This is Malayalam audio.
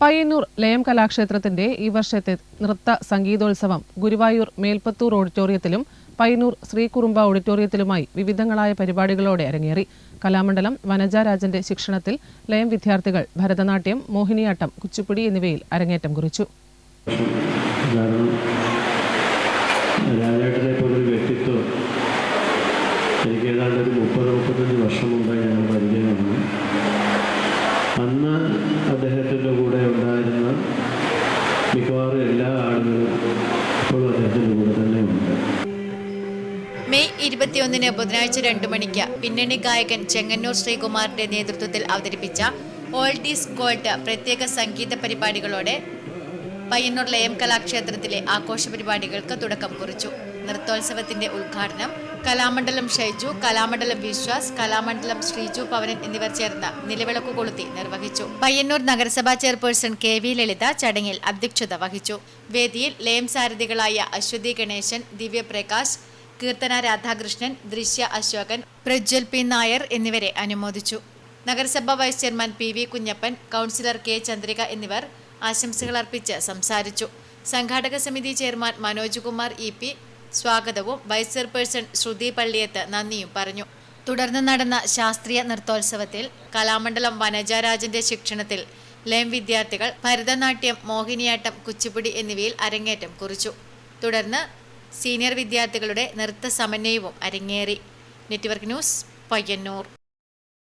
പയ്യന്നൂർ ലയം കലാക്ഷേത്രത്തിന്റെ ഈ വർഷത്തെ നൃത്ത സംഗീതോത്സവം ഗുരുവായൂർ മേൽപ്പത്തൂർ ഓഡിറ്റോറിയത്തിലും പയ്യന്നൂർ ശ്രീകുറുമ്പ ഓഡിറ്റോറിയത്തിലുമായി വിവിധങ്ങളായ പരിപാടികളോടെ അരങ്ങേറി. കലാമണ്ഡലം വനജാരാജന്റെ ശിക്ഷണത്തിൽ ലയം വിദ്യാർത്ഥികൾ ഭരതനാട്യം മോഹിനിയാട്ടം കുച്ചിപ്പുടി എന്നിവയിൽ അരങ്ങേറ്റം കുറിച്ചു. അന്ന് അദ്ദേഹത്തിന്റെ മെയ് ഇരുപത്തിയൊന്നിന് ബുധനാഴ്ച രണ്ടു മണിക്ക് പിന്നണി ഗായകൻ ചെങ്ങന്നൂർ ശ്രീകുമാറിന്റെ നേതൃത്വത്തിൽ അവതരിപ്പിച്ച ഓൾഡ് ഈസ് ഗോൾഡ് പ്രത്യേക സംഗീത പരിപാടികളോടെ പയ്യന്നൂർ ലയം കലാക്ഷേത്രത്തിലെ ആഘോഷ പരിപാടികൾക്ക് തുടക്കം കുറിച്ചു. നൃത്തോത്സവത്തിന്റെ ഉദ്ഘാടനം കലാമണ്ഡലം ഷൈജു കലാമണ്ഡലം വിശ്വാസ് കലാമണ്ഡലം ശ്രീജു പവനൻ എന്നിവർ ചേർന്ന് നിലവിളക്ക് കൊളുത്തി നിർവഹിച്ചു. പയ്യന്നൂർ നഗരസഭാ ചെയർപേഴ്സൺ കെ വി ലളിത ചടങ്ങിൽ അധ്യക്ഷത വഹിച്ചു. വേദിയിൽ ലയം സാരഥികളായ അശ്വതി ഗണേശൻ ദിവ്യപ്രകാശ് കീർത്തന രാധാകൃഷ്ണൻ ദൃശ്യ അശോകൻ പ്രജ്വൽ പി നായർ എന്നിവരെ അനുമോദിച്ചു. നഗരസഭാ vice chairman P V Kunhappan councillor K Chandrika എന്നിവർ ആശംസകൾ അർപ്പിച്ച് സംസാരിച്ചു. സംഘാടക സമിതി chairman Manoj Kumar E P സ്വാഗതവും വൈസ് ചെയർപേഴ്സൺ ശ്രുതി പള്ളിയത്ത് നന്ദിയും പറഞ്ഞു. തുടർന്ന് നടന്ന ശാസ്ത്രീയ നൃത്തോത്സവത്തിൽ കലാമണ്ഡലം വനജരാജന്റെ ശിക്ഷണത്തിൽ ലയം വിദ്യാർത്ഥികൾ ഭരതനാട്യം മോഹിനിയാട്ടം കുച്ചിപ്പുടി എന്നിവയിൽ അരങ്ങേറ്റം കുറിച്ചു. തുടർന്ന് സീനിയർ വിദ്യാർത്ഥികളുടെ നൃത്ത സമന്വയവും അരങ്ങേറി. Network news Payyanur.